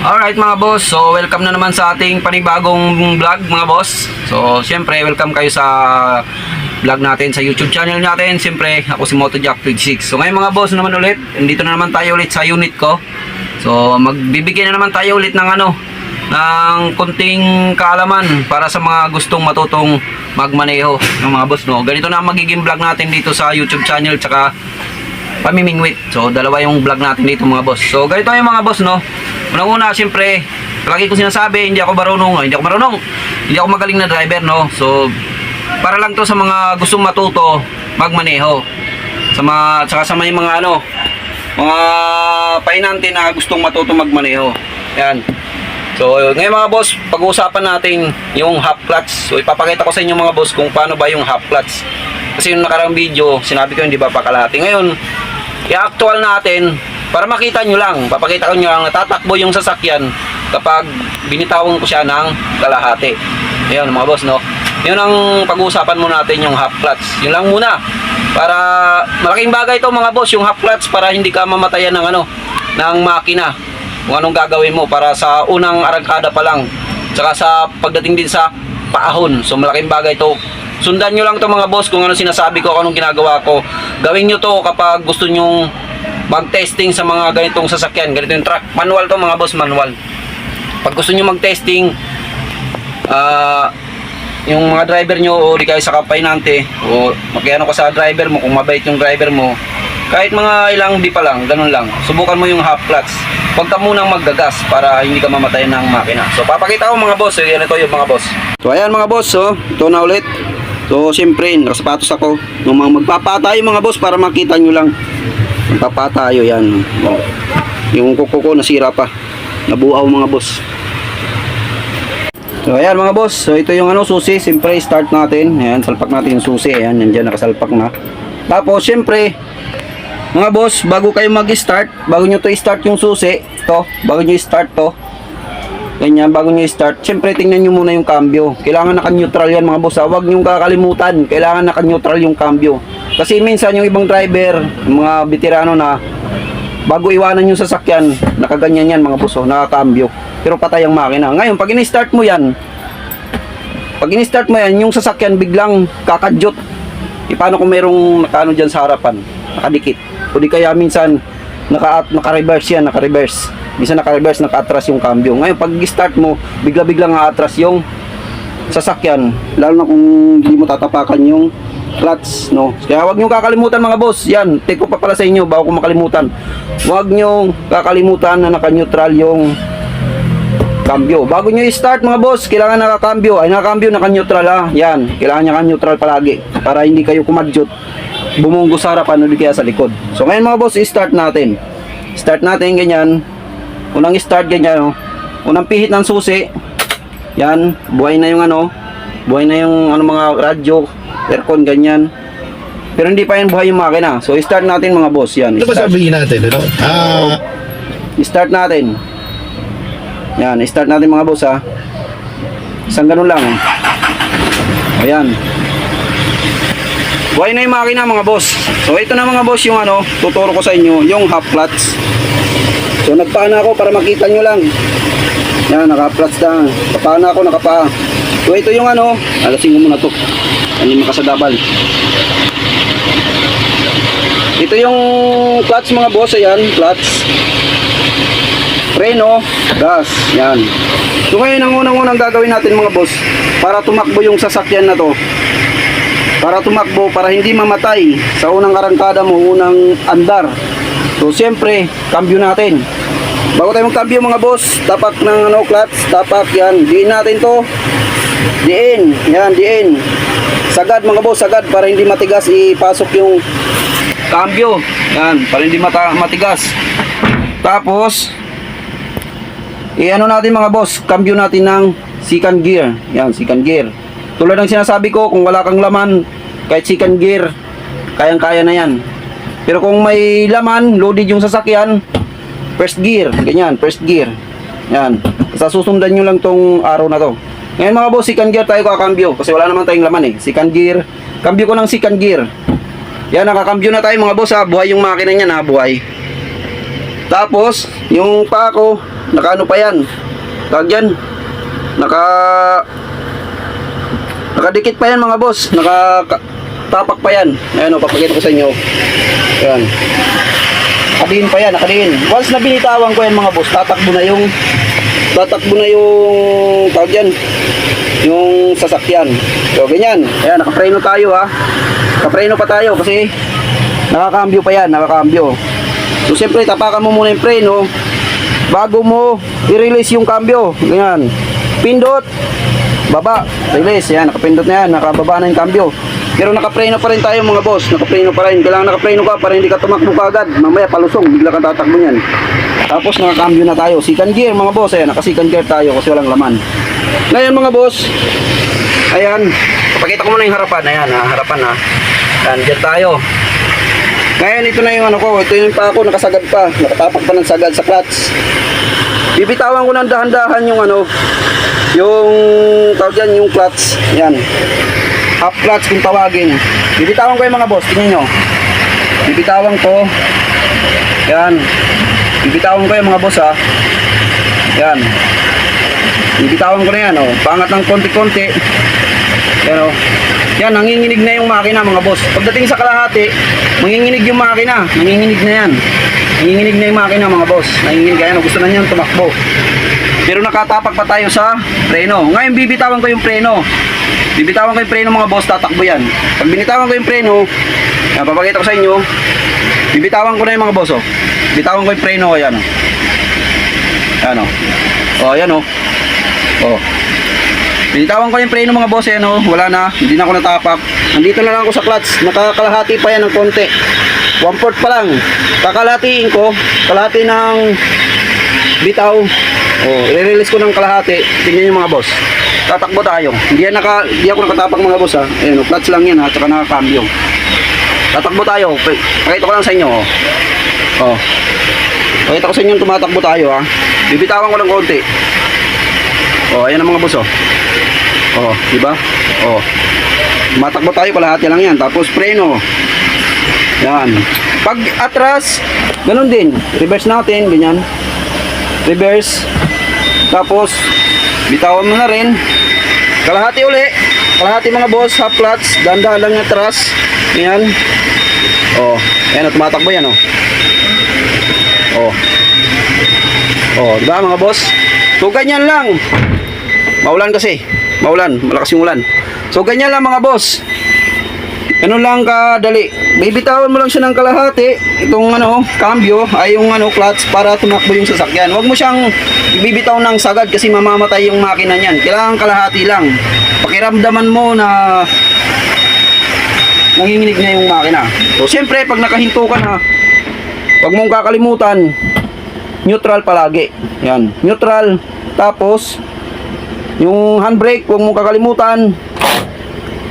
Alright mga boss, so welcome na naman sa ating panibagong vlog mga boss. So syempre welcome kayo sa vlog natin sa YouTube channel natin. Syempre ako si MotoJack26. So ngayon mga boss naman ulit, dito na naman tayo ulit sa unit ko. So magbibigay na naman tayo ulit ng ano, ng kunting kaalaman para sa mga gustong matutong magmaneho ng mga boss no. Ganito na magiging vlog natin dito sa YouTube channel tsaka pamimingwit. So, dalawa yung vlog natin dito mga boss. So, ganito yung mga boss, no? Unang-una, siyempre, lagi ko sinasabi, hindi ako marunong, hindi ako marunong, hindi ako magaling na driver, no? So, para lang to sa mga gustong matuto, magmaneho. Sa mga, saka sa may mga ano, mga painante na gustong matuto magmaneho. Yan. So, ngayon mga boss, pag-uusapan natin yung half clutch. So, ipapakita ko sa inyo mga boss kung paano ba yung half clutch. Kasi yung nakarang video, sinabi ko hindi ba pakalati. Ngayon, i-actual natin para makita nyo lang. Papakita ko nyo lang natatakbo yung sasakyan kapag binitawan ko siya ng kalahati. Ayun mga boss, no? Yun ang pag-uusapan mo natin yung half clutch. Yun lang muna. Para malaking bagay ito mga boss, yung half clutch para hindi ka mamatayan ng ano, ng makina. Kung anong gagawin mo para sa unang arangkada pa lang. Tsaka sa pagdating din sa paahon. So malaking bagay ito. Sundan nyo lang to mga boss kung ano sinasabi ko, kung anong ginagawa ko. Gawin nyo to kapag gusto nyong mag-testing sa mga ganitong sasakyan. Ganito yung truck. Manual to mga boss, manual. Pag gusto nyo mag-testing, ah, yung mga driver nyo o di kayo sa kapainante o makiano ka sa driver mo kung mabait yung driver mo kahit mga ilang di pa lang, ganun lang subukan mo yung half clutch huwag ka munang maggagas para hindi ka mamatay ng makina so papakita ko mga boss yan ito yung mga boss so ayan mga boss so ito na ulit so siyempre nakasapatos ako nung mga magpapatayo mga boss para makita nyo lang magpapatayo yan O, yung kuko ko nasira pa nabuaw mga boss So ayan mga boss, so ito yung ano susi, siyempre start natin. Ayan, salpak natin yung susi. Ayan, nandiyan nakasalpak na. Tapos siyempre, mga boss, bago kayo mag-start, bago nyo to i-start yung susi, to, bago nyo i-start to, ganyan, bago nyo i-start, siyempre tingnan nyo muna yung cambio. Kailangan naka-neutral yan mga boss, ha? huwag nyo kakalimutan, kailangan naka-neutral yung cambio. Kasi minsan yung ibang driver, mga veterano na, bago iwanan yung sasakyan, nakaganyan yan mga oh, nakakambyo. Pero patay ang makina. Ngayon, pag in-start mo yan, pag in-start mo yan, yung sasakyan biglang kakadyot. E, paano kung merong nakaano dyan sa harapan, nakadikit. O di kaya minsan, naka, naka-reverse yan, naka-reverse. Minsan naka-reverse, naka-atras yung cambio. Ngayon, pag start mo, bigla-biglang atras yung sasakyan. Lalo na kung hindi mo tatapakan yung clutch, no? Kaya wag niyo kakalimutan mga boss. Yan, take ko pa pala sa inyo bago ko makalimutan. Wag niyo kakalimutan na naka-neutral yung cambio. Bago niyo i-start mga boss, kailangan naka-cambio. Ay naka-cambio, naka-neutral ha. Yan, kailangan naka-neutral palagi para hindi kayo kumadyot bumunggo sa harapan o kaya sa likod. So ngayon mga boss, i-start natin. Start natin ganyan. Unang start ganyan, oh. Unang pihit ng susi. Yan, buhay na yung ano, buhay na yung ano mga radyo, aircon ganyan. Pero hindi pa yan buhay yung makina. So i-start natin mga boss, yan. Ano ba i-start. sabihin natin? Ano? Ah, I-start natin. Yan, i-start natin mga boss ha. Isang ganun lang. Ayan. Buhay na yung makina mga boss. So ito na mga boss yung ano, tuturo ko sa inyo, yung half clutch. So nagpaan ako para makita nyo lang. Yan, naka-clutch na. Nakapaan ako, nakapa. So ito yung ano, alasin ko muna to. Hindi makasadabal. Ito yung clutch mga boss, ayan, clutch preno, gas, yan. So ngayon ang unang-unang gagawin natin mga boss, para tumakbo yung sasakyan na to, para tumakbo, para hindi mamatay sa unang arangkada mo, unang andar. So siyempre, cambio natin. Bago tayo magkambyo mga boss, tapak ng ano, clutch, tapak yan, diin natin to, diin, yan, diin. Sagad mga boss, sagad para hindi matigas ipasok yung cambio. Yan, para hindi mata matigas. Tapos, i-ano natin mga boss, cambio natin ng second gear. Yan, second gear. Tulad ng sinasabi ko, kung wala kang laman, kahit second gear, kayang-kaya na yan. Pero kung may laman, loaded yung sasakyan, first gear, ganyan, first gear. Yan. Sa susundan nyo lang tong araw na to. Ngayon mga boss, second gear tayo kakambyo kasi wala naman tayong laman eh. Second gear, cambio ko ng second gear. Yan, nakakambyo na tayo mga boss ha. Buhay yung makina niyan ha, buhay. Tapos, yung paa ko, nakaano pa yan. Tawag yan. Naka... Nakadikit pa yan mga boss. Naka... Tapak pa yan. Ayan o, papakita ko sa inyo. Ayan. Nakadiin pa yan, nakadiin. Once na binitawan ko yan mga boss, tatakbo na yung... Tatakbo na yung... Tawag yan. Yung sasakyan. So, ganyan. Ayan, nakapreno tayo ha. Nakapreno pa tayo kasi nakakambyo pa yan, nakakambyo. So, siyempre, tapakan mo muna yung preno bago mo i-release yung cambio. Ganyan. Pindot. Baba. Release. Yan, nakapindot na yan. Nakababa na yung cambio. Pero nakapreno pa rin tayo mga boss. Nakapreno pa rin. Kailangan nakapreno ka para hindi ka tumakbo ka agad. Mamaya palusong. Bigla ka tatakbo yan. Tapos nakakambyo na tayo. Second gear mga boss. Ayan, naka second gear tayo kasi walang laman. Ngayon mga boss. Ayan. Pakita ko muna yung harapan. Ayan, ha, harapan ha. Ayan, dyan tayo. Ngayon, ito na yung ano ko. Ito yung pa ako, nakasagad pa. Nakatapak pa ng sagad sa clutch. Bibitawan ko ng dahan-dahan yung ano, yung tawag yan, yung clutch. Yan. Half clutch kung tawagin. Bibitawan ko yung mga boss. Tingnan nyo. Bibitawan ko. Yan. Bibitawan ko yung mga boss ha. Yan. Bibitawan ko na yan oh. Pangat ng konti-konti. Yan oh. Yan, nanginginig na yung makina mga boss. Pagdating sa kalahati, manginginig yung makina. Nanginginig na yan. Nanginginig na yung makina mga boss. Nanginginig kaya gusto na niyan tumakbo. Pero nakatapak pa tayo sa preno. Ngayon bibitawan ko yung preno. Bibitawan ko yung preno mga boss, tatakbo yan. Pag binitawan ko yung preno, yan, papakita ko sa inyo. Bibitawan ko na yung mga boss oh. Bitawan ko yung preno, ayan oh. Ayan oh. Oh, ayan oh. Oh. Binitawan ko yung preno mga boss, yan oh. Wala na, hindi na ako natapak. Nandito na lang ako sa clutch. Nakakalahati pa yan ng konti. One fourth pa lang. Kakalatiin ko, kalahati ng bitaw. Oh, i-release ko ng kalahati. Tingnan yung mga boss. Tatakbo tayo. Hindi yan naka, hindi ako nakatapak mga boss ha. Ayan, oh, clutch lang yan ha, tsaka nakakambyo. Tatakbo tayo. Pa- Pakita ko lang sa inyo oh. Oh. Pakita ko sa inyo tumatakbo tayo ha. Bibitawan ko ng konti. Oh, ayan ang mga boss oh. Oh, di ba? Oh. Matakbo tayo kalahati lang yan. Tapos preno. Yan. Pag atras, ganun din. Reverse natin, ganyan. Reverse. Tapos, bitawan mo na rin. Kalahati uli. Kalahati mga boss, half clutch. Ganda lang yung atras. Yan. Oh, ayan oh, tumatakbo yan oh. Oh. Oh, di mga boss? So, ganyan lang. Maulan kasi. Maulan. Malakas yung ulan. So, ganyan lang mga boss. Ganun lang kadali. Bibitawan mo lang siya ng kalahati. Itong ano, cambio ay yung ano, clutch para tumakbo yung sasakyan. Huwag mo siyang bibitaw ng sagad kasi mamamatay yung makina niyan. Kailangan kalahati lang. Pakiramdaman mo na nanginginig na yung makina. So, siyempre, pag nakahinto ka na, huwag mong kakalimutan, neutral palagi. Yan, neutral. Tapos, yung handbrake, huwag mong kakalimutan.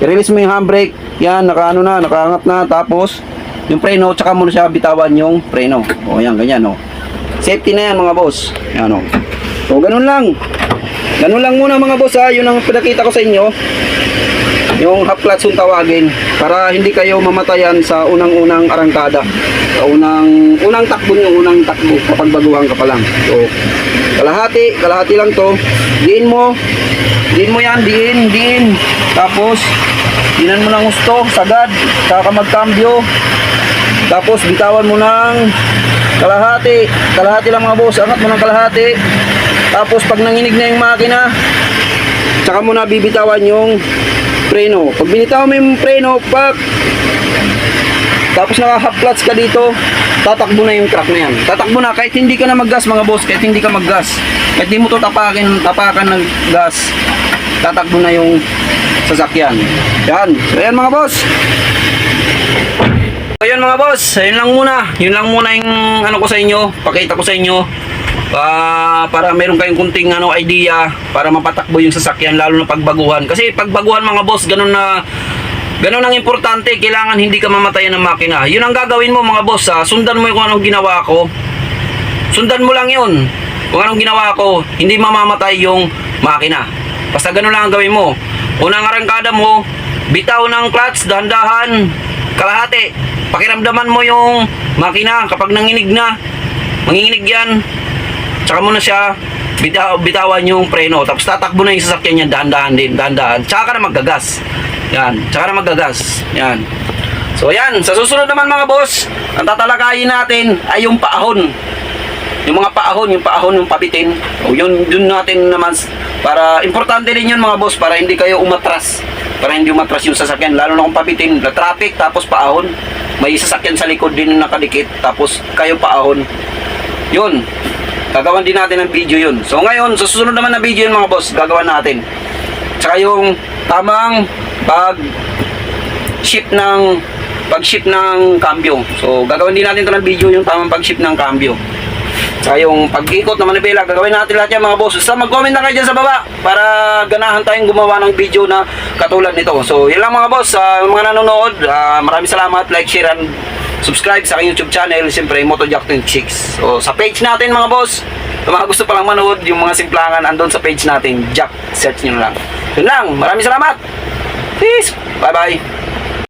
I-release mo yung handbrake. Yan, nakaano na, nakaangat na. Tapos, yung preno, tsaka mo siya bitawan yung preno. O, yan, ganyan, o. Safety na yan, mga boss. Yan, o. So, ganun lang. Ganun lang muna, mga boss, ha. Yun ang pinakita ko sa inyo. Yung half clutch yung tawagin. Para hindi kayo mamatayan sa unang-unang arangkada. Sa unang, unang takbo nyo, unang takbo. Kapag baguhan ka pa lang. So, kalahati, kalahati lang to. Diin mo, diin mo yan, diin, diin. Tapos, dinan mo ng gusto, sagad, saka magkambyo. Tapos, bitawan mo ng kalahati. Kalahati lang mga boss, angat mo ng kalahati. Tapos, pag nanginig na yung makina, tsaka mo na bibitawan yung preno. Pag binitawan mo yung preno, pak, tapos naka-half clutch ka dito, tatakbo na yung truck na yan. Tatakbo na kahit hindi ka na maggas mga boss, kahit hindi ka maggas. Kahit hindi mo to tapakin, tapakan ng gas, tatakbo na yung sasakyan. Yan. So yan mga boss. So yan mga boss, ayun lang muna. Yun lang muna yung ano ko sa inyo, pakita ko sa inyo. Ah, para meron kayong kunting ano idea para mapatakbo yung sasakyan lalo na pagbaguhan. Kasi pagbaguhan mga boss, ganun na Ganun ang importante, kailangan hindi ka mamatayan ng makina. Yun ang gagawin mo mga boss, ha? sundan mo yung kung anong ginawa ko. Sundan mo lang yun. Kung anong ginawa ko, hindi mamamatay yung makina. Basta ganun lang ang gawin mo. Unang arangkada mo, bitaw ng clutch, dahan-dahan, kalahati. Pakiramdaman mo yung makina kapag nanginig na. Manginginig yan. Tsaka mo na siya bitaw, bitawan yung preno. Tapos tatakbo na yung sasakyan niya dahan-dahan din, dahan-dahan. Tsaka ka na maggagas. Yan, tsaka na maggagas. Yan. So yan, sa susunod naman mga boss, ang tatalakayin natin ay yung paahon. Yung mga paahon, yung paahon, yung pabitin. O yun, dun natin naman, para, importante din yun mga boss, para hindi kayo umatras. Para hindi umatras yung sasakyan, lalo na kung pabitin, na traffic, tapos paahon. May sasakyan sa likod din na nakadikit, tapos kayo paahon. Yun, gagawan din natin ng video yun. So ngayon, sa susunod naman na video yun mga boss, gagawan natin. Tsaka yung tamang pag shift ng pag-shift ng cambio. So, gagawin din natin ito ng video yung tamang pag-shift ng cambio. Tsaka yung pag-ikot ng manibela, gagawin natin lahat yan mga boss. Basta mag-comment na kayo dyan sa baba para ganahan tayong gumawa ng video na katulad nito. So, yun lang mga boss. Sa mga nanonood, ah, maraming salamat. Like, share, and subscribe sa aking YouTube channel. Siyempre, Motojack26. So, sa page natin mga boss, kung mga gusto palang manood, yung mga simplangan andon sa page natin, Jack, search nyo lang. Yun lang. Maraming salamat. Peace. Bye-bye.